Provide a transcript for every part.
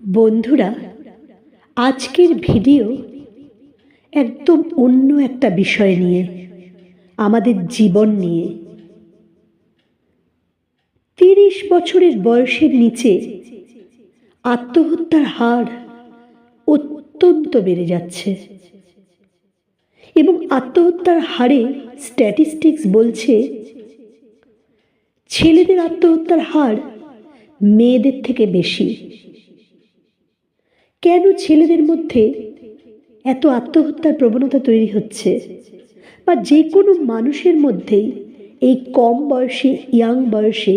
বন্ধুরা, আজকের ভিডিও একদম অন্য একটা বিষয় নিয়ে, আমাদের জীবন নিয়ে। তিরিশ বছরের বয়সের নিচে আত্মহত্যার হার অত্যন্ত বেড়ে যাচ্ছে। এবং আত্মহত্যার হারে স্ট্যাটিস্টিক্স বলছে, ছেলেদের আত্মহত্যার হার মেয়েদের থেকে বেশি। কেন ছেলেদের মধ্যে এত আত্মহত্যার প্রবণতা তৈরি হচ্ছে? বা যে কোনো মানুষের মধ্যেই এই কম বয়সে, ইয়াং বয়সে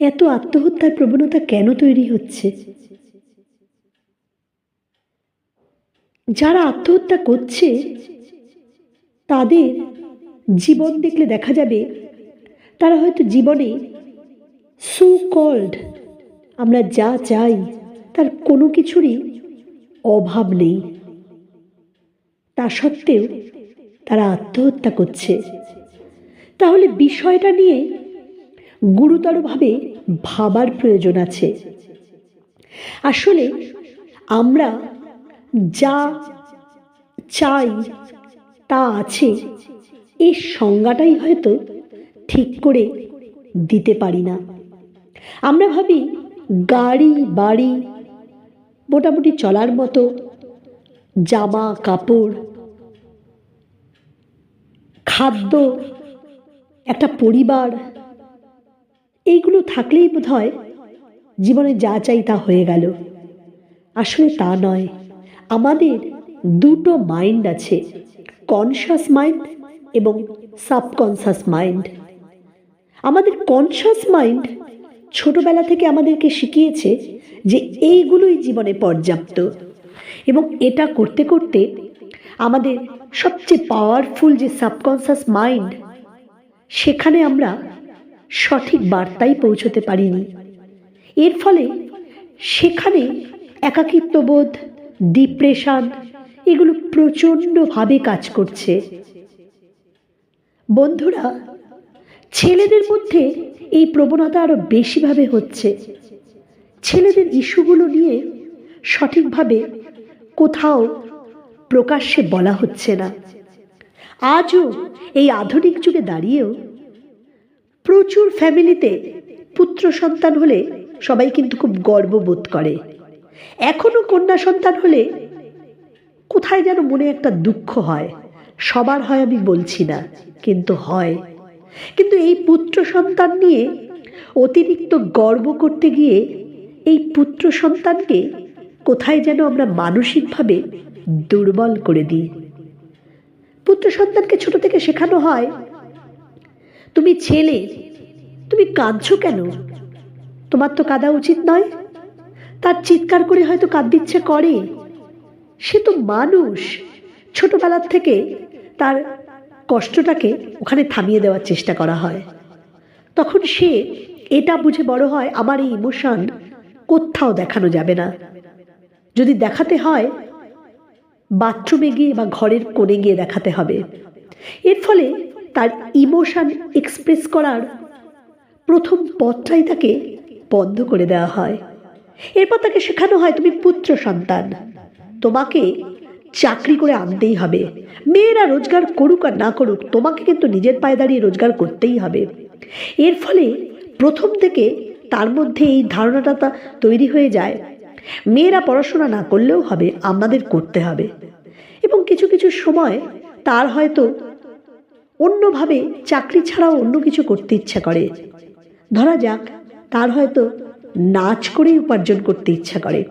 এত আত্মহত্যার প্রবণতা কেন তৈরি হচ্ছে? যারা আত্মহত্যা করছে, তাদের জীবন দেখলে দেখা যাবে তারা হয়তো জীবনে সো কল্ড আমরা যা চাই তার কোনো কিছুরই অভাব নেই। তা সত্ত্বেও তারা আত্মহত্যা করছে। তাহলে বিষয়টা নিয়ে গুরুতরভাবে ভাবার প্রয়োজন আছে। আসলে আমরা যা চাই তা আছে এই সংজ্ঞাটাই হয়তো ঠিক করে দিতে পারি না। আমরা ভাবি গাড়ি, বাড়ি মোটামুটি চলার মতো, জামা, কাপড়, খাদ্য, একটা পরিবার, এইগুলো থাকলেই বোধ হয় জীবনে যা চাই তা হয়ে গেল। আসলে তা নয়। আমাদের দুটো মাইন্ড আছে কনশাস মাইন্ড এবং সাবকনশাস মাইন্ড আমাদের কনশাস মাইন্ড ছোটবেলা থেকে আমাদেরকে শিখিয়েছে যে এইগুলোই জীবনে পর্যাপ্ত। এবং এটা করতে করতে আমাদের সবচেয়ে পাওয়ারফুল যে সাবকনসাস মাইন্ড সেখানে আমরা সঠিক বার্তাই পৌঁছতে পারিনি। এর ফলে সেখানে একাকিত্ববোধ ডিপ্রেশন এগুলো প্রচণ্ডভাবে কাজ করছে। বন্ধুরা ছেলেদের মধ্যে এই প্রবণতা আরও বেশিভাবে হচ্ছে। ছেলেদের ইস্যুগুলো নিয়ে সঠিকভাবে কোথাও প্রকাশ্যে বলা হচ্ছে না। আজও এই আধুনিক যুগে দাঁড়িয়েও প্রচুর ফ্যামিলিতে পুত্র সন্তান হলে সবাই কিন্তু খুব গর্ববোধ করে। এখনও কন্যা সন্তান হলে কোথায় যেন মনে একটা দুঃখ হয়। সবার হয় আমি বলছি না, কিন্তু হয়। কিন্তু এই পুত্র সন্তান নিয়ে অতিরিক্ত গর্ব করতে গিয়ে এই পুত্র সন্তানকে কোথায় যেন আমরা মানসিকভাবে দুর্বল করে দিই। পুত্র সন্তানকে ছোট থেকে শেখানো হয়, তুমি ছেলে, তুমি কাঁদছো কেন? তোমার তো কাঁদা উচিত নয়। তার চিৎকার করে হয়তো কাঁদতে ইচ্ছে করে। সে তো মানুষ। ছোটবেলার থেকে তার কষ্টটাকে ওখানে থামিয়ে দেওয়ার চেষ্টা করা হয়। তখন সে এটা বুঝে বড় হয়, আমার এই ইমোশন কোথাও দেখানো যাবে না। যদি দেখাতে হয় বাথরুমে গিয়ে বা ঘরের কোণে গিয়ে দেখাতে হবে। এর ফলে তার ইমোশন এক্সপ্রেস করার প্রথম পথটাই তাকে বন্ধ করে দেওয়া হয়। এরপর তাকে শেখানো হয়, তুমি পুত্র সন্তান। তোমাকে চাকরি করে আনতেই হবে। মেয়েরা রোজগার করুক আর না করুক, তোমাকে কিন্তু নিজের পায়ে দাঁড়িয়ে রোজগার করতেই হবে। এর ফলে প্রথম থেকে তার মধ্যে এই ধারণাটা তা তৈরি হয়ে যায়। মেয়েরা পড়াশোনা না করলেও হবে, আমাদের করতে হবে। এবং কিছু কিছু সময় তার হয়তো অন্যভাবে চাকরি ছাড়াও অন্য কিছু করতে ইচ্ছা করে। ধরা যাক, তার হয়তো নাচ করেই উপার্জন করতে ইচ্ছা করে।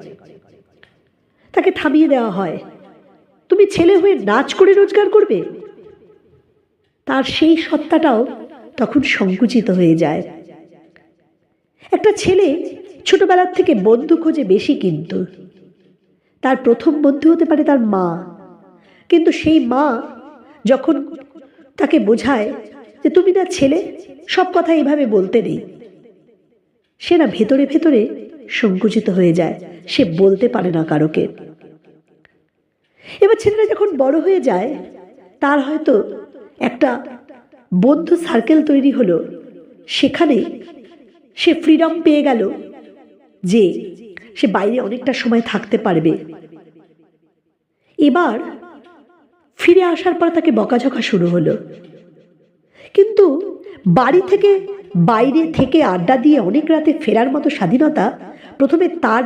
তাকে থামিয়ে দেওয়া হয়। তুমি ছেলে হয়ে নাচ করে রোজগার করবে? তার সেই সত্তাটাও তখন সংকুচিত হয়ে যায়। একটা ছেলে ছোটবেলার থেকে বন্ধু খোঁজে বেশি কিন্তু। তার প্রথম বন্ধু হতে পারে তার মা। কিন্তু সেই মা যখন তাকে বোঝায় যে তুমি না ছেলে, সব কথা এইভাবে বলতে নেই। সে না ভেতরে ভেতরে সংকুচিত হয়ে যায়। সে বলতে পারে না কারোকে। এবার ছেলেরা যখন বড় হয়ে যায়, তার হয়তো একটা বন্ধু সার্কেল তৈরি হলো। সেখানে সে ফ্রিডম পেয়ে গেল যে সে বাইরে অনেকটা সময় থাকতে পারবে। এবার ফিরে আসার পর তাকে বকাঝকা শুরু হলো। কিন্তু বাড়ি থেকে বাইরে থেকে আড্ডা দিয়ে অনেক রাতে ফেরার মতো স্বাধীনতা প্রথমে তার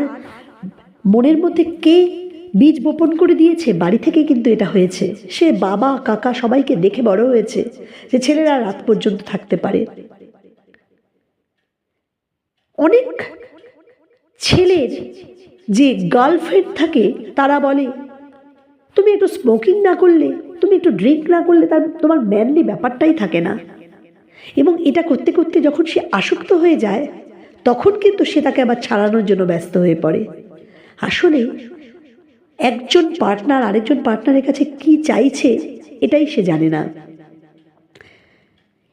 মনের মধ্যে কে বীজ বপন করে দিয়েছে, বাড়ি থেকে কিন্তু এটা হয়েছে। সে বাবা, কাকা সবাইকে দেখে বড় হয়েছে যে ছেলেরা রাত পর্যন্ত থাকতে পারে। অনেক ছেলের যে গার্লফ্রেন্ড থাকে, তারা বলে, তুমি একটু স্মোকিং না করলে, তুমি একটু ড্রিঙ্ক না করলে তার, তোমার ম্যানলি ব্যাপারটাই থাকে না। এবং এটা করতে করতে যখন সে আসক্ত হয়ে যায়, তখন কিন্তু সে তাকে আবার ছাড়ানোর জন্য ব্যস্ত হয়ে পড়ে। আসলে একজন পার্টনার আরেকজন পার্টনারের কাছে কি চাইছে, এটাই সে জানে না।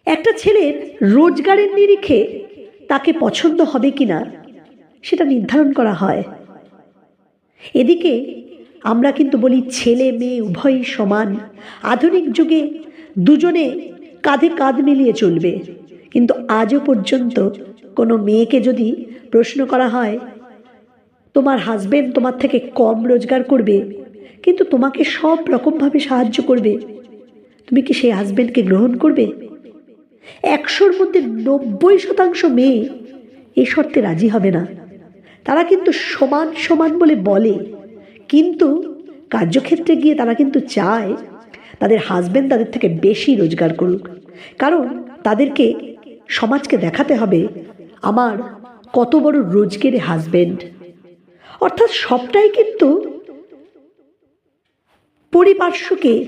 একটা ছেলের রোজগারের নিরিখে তাকে পছন্দ হবে কিনা, সেটা নির্ধারণ করা হয়। এদিকে আমরা কিন্তু বলি ছেলে মেয়ে উভয়ই সমান। আধুনিক যুগে দুজনে কাঁধে কাঁধ মিলিয়ে চলবে। কিন্তু আজও পর্যন্ত কোনো মেয়েকে যদি প্রশ্ন করা হয় তোমার হাজবেন্ড তোমার থেকে কম রোজগার করবে, কিন্তু তোমাকে সব রকমভাবে সাহায্য করবে। তুমি কি সেই হাজবেন্ডকে গ্রহণ করবে? একশোর মধ্যে নব্বই শতাংশ মেয়ে এ শর্তে রাজি হবে না। তারা কিন্তু সমান সমান বলে বলে, কিন্তু কার্যক্ষেত্রে গিয়ে তারা কিন্তু চায় তাদের হাজবেন্ড তাদের থেকে বেশি রোজগার করুক। কারণ তাদেরকে সমাজকে দেখাতে হবে, আমার কত বড় রোজগেরে হাজবেন্ড অর্থাৎ সবটাই কিন্তু পরিপার্শ্বকে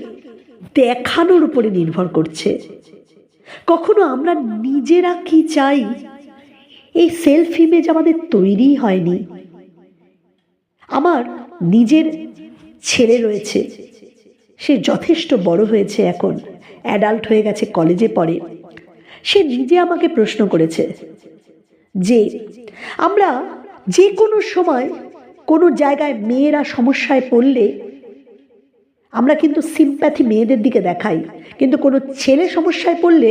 দেখানোর উপরে নির্ভর করছে। কখনো আমরা নিজেরা কি চাই? এই সেলফ ইমেজ আমাদের তৈরি হয়নি। আমার নিজের ছেলে রয়েছে। সে যথেষ্ট বড় হয়েছে এখন অ্যাডাল্ট হয়ে গেছে কলেজে পড়ে। সে নিজে আমাকে প্রশ্ন করেছে যে, আমরা যে কোনো সময় কোনো জায়গায় মেয়েরা সমস্যায় পড়লে আমরা কিন্তু সিম্প্যাথি মেয়েদের দিকে দেখাই। কিন্তু কোনো ছেলে সমস্যায় পড়লে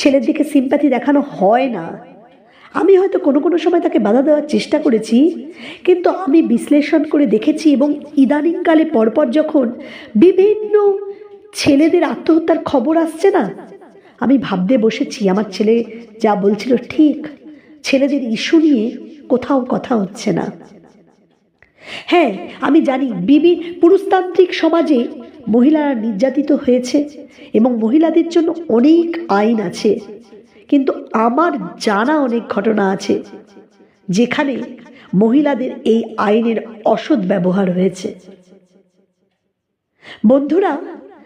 ছেলের দিকে সিম্প্যাথি দেখানো হয় না। আমি হয়তো কোনো কোনো সময় তাকে বাধা দেওয়ার চেষ্টা করেছি, কিন্তু আমি বিশ্লেষণ করে দেখেছি এবং ইদানিংকালে পরপর যখন বিভিন্ন ছেলেদের আত্মহত্যার খবর আসছে না, আমি ভাবতে বসেছি, আমার ছেলে যা বলছিল ঠিক, ছেলেদের ইস্যু নিয়ে কোথাও কথা হচ্ছে না। হ্যাঁ আমি জানি বিবি পুরুষতান্ত্রিক সমাজে মহিলারা নির্যাতিত হয়েছে এবং মহিলাদের জন্য অনেক আইন আছে। কিন্তু আমার জানা অনেক ঘটনা আছে যেখানে মহিলাদের এই আইনের অসৎ ব্যবহার হয়েছে। বন্ধুরা,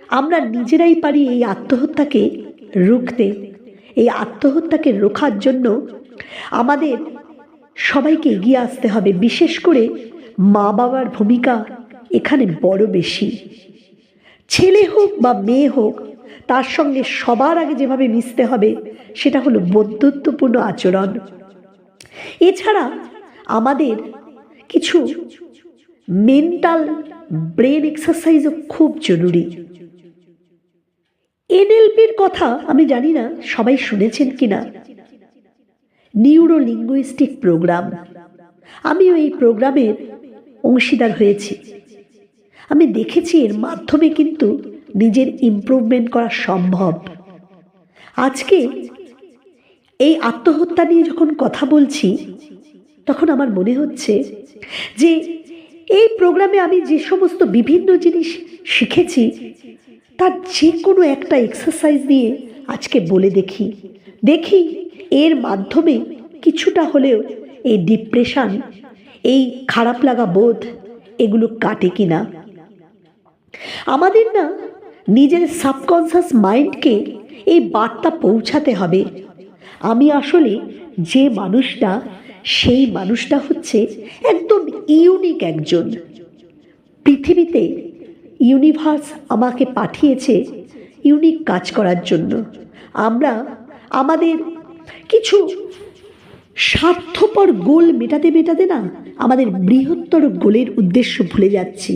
আমরা নিজেরাই পারি এই আত্মহত্যাকে রুখতে। এই আত্মহত্যাকে রোখার জন্য আমাদের সবাইকে এগিয়ে আসতে হবে, বিশেষ করে মা বাবার ভূমিকা এখানে বড় বেশি। ছেলে হোক বা মেয়ে হোক, তার সঙ্গে সবার আগে যেভাবে মিশতে হবে, সেটা হলো বন্ধুত্বপূর্ণ আচরণ। এছাড়া আমাদের কিছু মেন্টাল ব্রেন এক্সারসাইজও খুব জরুরি। এনএলপির কথা আমি জানি না সবাই শুনেছেন কিনা। নিউরো লিঙ্গুইস্টিক প্রোগ্রাম আমিও এই প্রোগ্রামের অংশীদার হয়েছি। আমি দেখেছি এর মাধ্যমে কিন্তু নিজের ইমপ্রুভমেন্ট করা সম্ভব। আজকে এই আত্মহত্যা নিয়ে যখন কথা বলছি, তখন আমার মনে হচ্ছে যে এই প্রোগ্রামে আমি যে সমস্ত বিভিন্ন জিনিস শিখেছি, তার যে কোনো একটা এক্সারসাইজ দিয়ে আজকে বলে দেখি। দেখি এর মাধ্যমে কিছুটা হলেও এই ডিপ্রেশন এই খারাপ লাগা বোধ এগুলো কাটে কি না? আমাদের না নিজের সাবকনসিয়াস মাইন্ডকে এই বার্তা পৌঁছাতে হবে। আমি আসলে যে মানুষটা, সেই মানুষটা হচ্ছে একদম ইউনিক একজন। পৃথিবীতে ইউনিভার্স আমাকে পাঠিয়েছে ইউনিক কাজ করার জন্য। আমরা, আমাদের কিছু স্বার্থপর গোল মেটাতে মেটাতে না আমাদের বৃহত্তর গোলের উদ্দেশ্য ভুলে যাচ্ছি।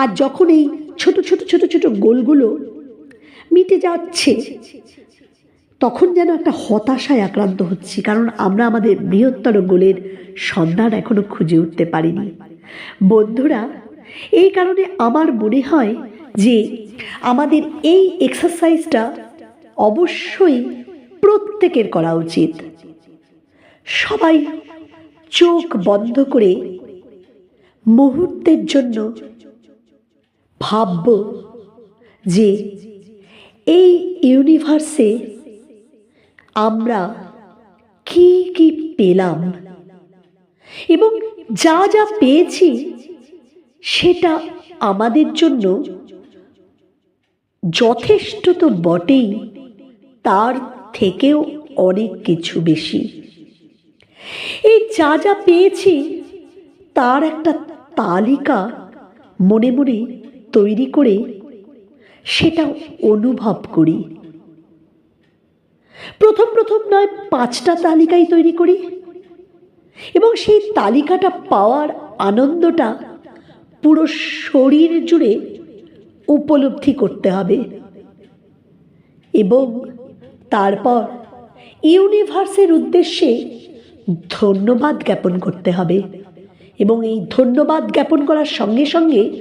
আর যখন এই ছোট ছোট ছোট ছোট গোলগুলো মিটে যাচ্ছে, তখন যেন একটা হতাশায় আক্রান্ত হচ্ছি, কারণ আমরা আমাদের বৃহত্তর গোলের সন্ধান এখনও খুঁজে উঠতে পারিনি। বন্ধুরা, এই কারণে আমার মনে হয় যে আমাদের এই এক্সারসাইজটা অবশ্যই প্রত্যেকের করা উচিত। সবাই চোখ বন্ধ করে মুহূর্তের জন্য ভাবব যে এই ইউনিভার্সে আমরা কি কি পেলাম এবং যা যা পেয়েছি সেটা আমাদের জন্য যথেষ্ট তো বটেই, তার থেকেও অনেক কিছু বেশি। এই যা যা পেয়েছি, তার একটা তালিকা মনে মনে তৈরি করে সেটা অনুভব করি। প্রথম প্রথম নয়, পাঁচটা তালিকাই তৈরি করি। এবং সেই তালিকাটা পাওয়ার আনন্দটা পুরো শরীর জুড়ে উপলব্ধি করতে হবে। এবং তারপর ইউনিভার্সের উদ্দেশ্যে ধন্যবাদ জ্ঞাপন করতে হবে। এবং এই ধন্যবাদ জ্ঞাপন করার সঙ্গে সঙ্গে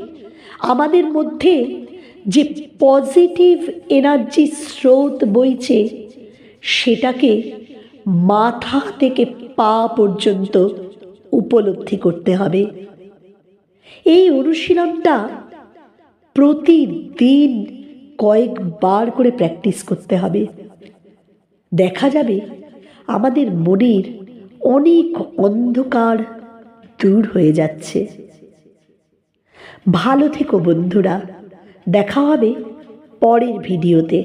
আমাদের মধ্যে যে পজিটিভ এনার্জি স্রোত বইছে, সেটাকে মাথা থেকে পা পর্যন্ত উপলব্ধি করতে হবে। এই অনুশীলনটা প্রতিদিন কয়েকবার করে প্র্যাকটিস করতে হবে। দেখা যাবে আমাদের মনের অনেক অন্ধকার দূর হয়ে যাচ্ছে। ভালো থেকো বন্ধুরা দেখা হবে পরের ভিডিওতে।